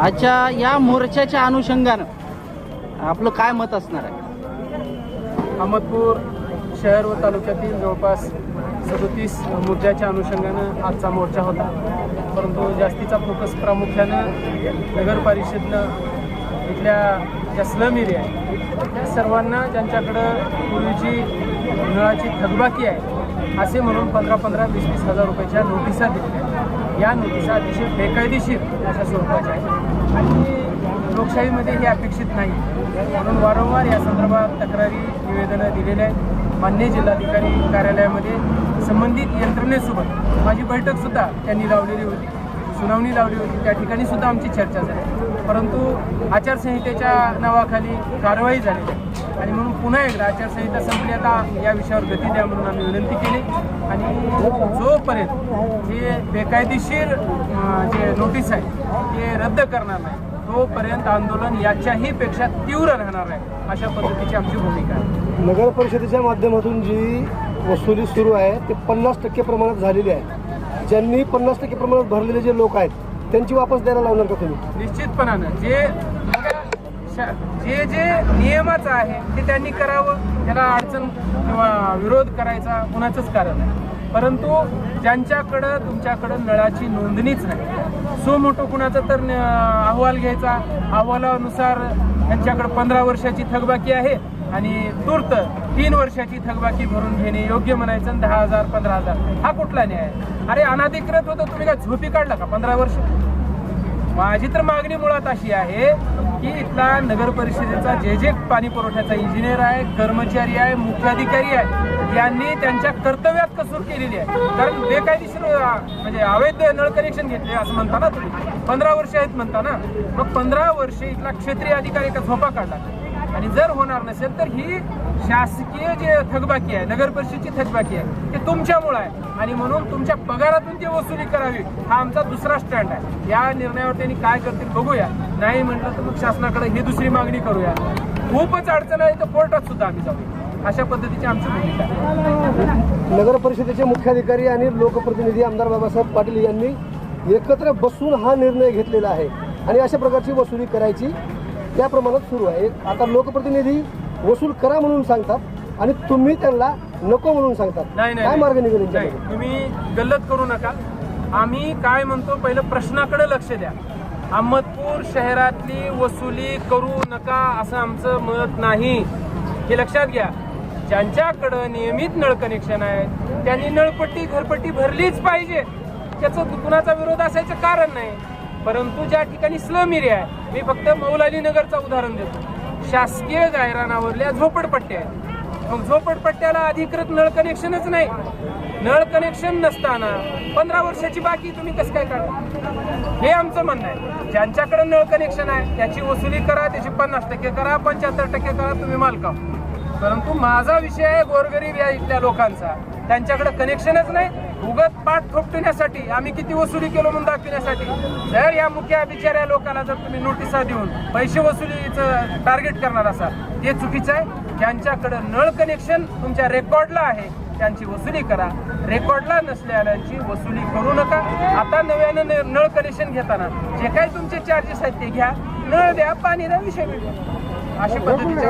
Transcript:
अच्छा या मोर्चाच्या अनुषंगानं आपलं काय मत असणार आहे? अहमदपूर शहर व तालुक्यातील जवळपास सदोतीस मुद्द्याच्या अनुषंगानं आजचा मोर्चा होता. परंतु जास्तीचा फोकस प्रामुख्यानं नगर परिषदनं इथल्या ज्या स्लम एरिया आहे त्या सर्वांना ज्यांच्याकडं पूर्वीची नळाची थकबाकी आहे असे म्हणून पंधरा पंधरा वीस वीस हजार रुपयाच्या नोटिसा दिल्या या नोटिसा अतिशय बेकायदेशीर अशा स्वरूपाच्या आहेत. आणि लोकशाहीमध्ये हे अपेक्षित नाही. म्हणून वारंवार या संदर्भात तक्रारी निवेदनं दिलेल्या आहेत. मान्य जिल्हाधिकारी कार्यालयामध्ये संबंधित यंत्रणेसोबत माझी बैठकसुद्धा त्यांनी लावलेली होती. सुनावणी लावली होती. त्या ठिकाणी सुद्धा आमची चर्चा झाली. परंतु आचारसंहितेच्या नावाखाली कारवाई झालेली आहे. आणि म्हणून पुन्हा एकदा आचारसंहिता संपली. आता या विषयावर गती द्या म्हणून आम्ही विनंती केली. आणि जोपर्यंत हे बेकायदेशीर जे नोटीस आहे ते रद्द करणार नाही तोपर्यंत आंदोलन याच्याही पेक्षा तीव्र राहणार आहे अशा पद्धतीची आमची भूमिका आहे. नगर परिषदेच्या माध्यमातून जी वसुली सुरू आहे ते पन्नास टक्के प्रमाणात झालेली आहे. ज्यांनी पन्नास टक्के प्रमाणात भरलेले जे लोक आहेत त्यांची वापस द्यायला लावणार का तुम्ही? निश्चितपणानं जे जे जे नियमाचं आहे ते त्यांनी करावं. त्याला अडचण किंवा विरोध करायचा कुणाचंच कारण नाही. परंतु ज्यांच्याकडं तुमच्याकडं नळाची नोंदणीच नाही. सो मोठं कुणाचा तर न- अहवाल घ्यायचा. अहवालानुसार त्यांच्याकडं पंधरा वर्षाची थकबाकी आहे आणि तूर्त तीन वर्षाची थकबाकी भरून घेणे योग्य म्हणायचं आणि दहा हजार पंधरा हजार. हा कुठला न्याय अरे अनाधिकृत होतं तुम्ही काय झोपी काढला का? पंधरा वर्ष? माझी तर मागणी मुळात अशी आहे की इथला नगर परिषदेचा जे जे पाणी पुरवठ्याचा इंजिनियर आहे कर्मचारी आहे मुख्याधिकारी आहे यांनी त्यांच्या कर्तव्यात कसूर केलेली आहे. कारण बेकायदेशीर म्हणजे अवैध नळ कनेक्शन घेतले असं म्हणता ना तुम्ही. पंधरा वर्ष आहेत म्हणता ना. मग पंधरा वर्षे इथला क्षेत्रीय अधिकारी का झोपा काढला? आणि जर होणार नसेल तर ही शासकीय जे थकबाकी आहे नगर परिषदेची थकबाकी आहे ते तुमच्यामुळे आहे. आणि म्हणून तुमच्या पगारातून ती वसुली करावी हा आमचा दुसरा स्टँड आहे. या निर्णयावर त्यांनी काय करतील बघूया. नाही म्हटलं तर मग शासनाकडे ही दुसरी मागणी करूया. खूपच अडचण आहे तर कोर्टात सुद्धा आम्ही जाऊ. अशा पद्धतीची आमची भूमिका आहे. नगर परिषदेचे मुख्याधिकारी आणि लोकप्रतिनिधी आमदार बाबासाहेब पाटील यांनी एकत्र बसून हा निर्णय घेतलेला आहे. आणि अशा प्रकारची वसुली करायची त्या प्रमाणात सुरू आहे. आता लोकप्रतिनिधी वसूल करा म्हणून सांगतात आणि तुम्ही त्यांना नको म्हणून सांगतात. नाही नाही काय मार्ग निघेल नाही? तुम्ही गल्लत करू नका. आम्ही काय म्हणतो पहिलं प्रश्नाकडे लक्ष द्या. अहमदपूर शहरातली वसुली करू नका असं आमचं मत नाही. हे लक्षात घ्या. ज्यांच्याकडं नियमित नळ कनेक्शन आहे त्यांनी नळपट्टी घरपट्टी भरलीच पाहिजे. त्याचं कुणाचा विरोध असायचं कारण नाही. परंतु ज्या ठिकाणी स्लम एरिया आहे मी फक्त मौलाली नगरचं उदाहरण देतो. शासकीय गायरानावरल्या झोपडपट्ट्या आहेत. मग झोपडपट्ट्याला अधिकृत नळ कनेक्शनच नाही. नळ कनेक्शन नसताना पंधरा वर्षाची बाकी तुम्ही कसं काय काढा हे आमचं म्हणणं आहे. ज्यांच्याकडे नळ कनेक्शन आहे त्याची वसुली करा त्याची पन्नास टक्के करा पंच्याहत्तर टक्के करा तुम्ही मालका परंतु माझा विषय आहे गोरगरीब या इथल्या लोकांचा. त्यांच्याकडे कनेक्शनच नाही. उगत पाठ थोपटण्यासाठी आम्ही किती वसुली केलो म्हणून दाखवण्यासाठी. जर या मुख्य बिचाऱ्या लोकांना जर तुम्ही नोटिसा देऊन पैसे वसुलीचं टार्गेट करणार असाल ते चुकीचं आहे. ज्यांच्याकडे नळ कनेक्शन तुमच्या रेकॉर्डला आहे. त्यांची वसुली करा. रेकॉर्डला नसलेल्यांची वसुली करू नका. आता नव्यानं नळ कनेक्शन घेताना जे काही तुमचे चार्जेस आहेत ते घ्या. नळ द्या पाणी द्या विषय मिळतो. अशी पद्धतीची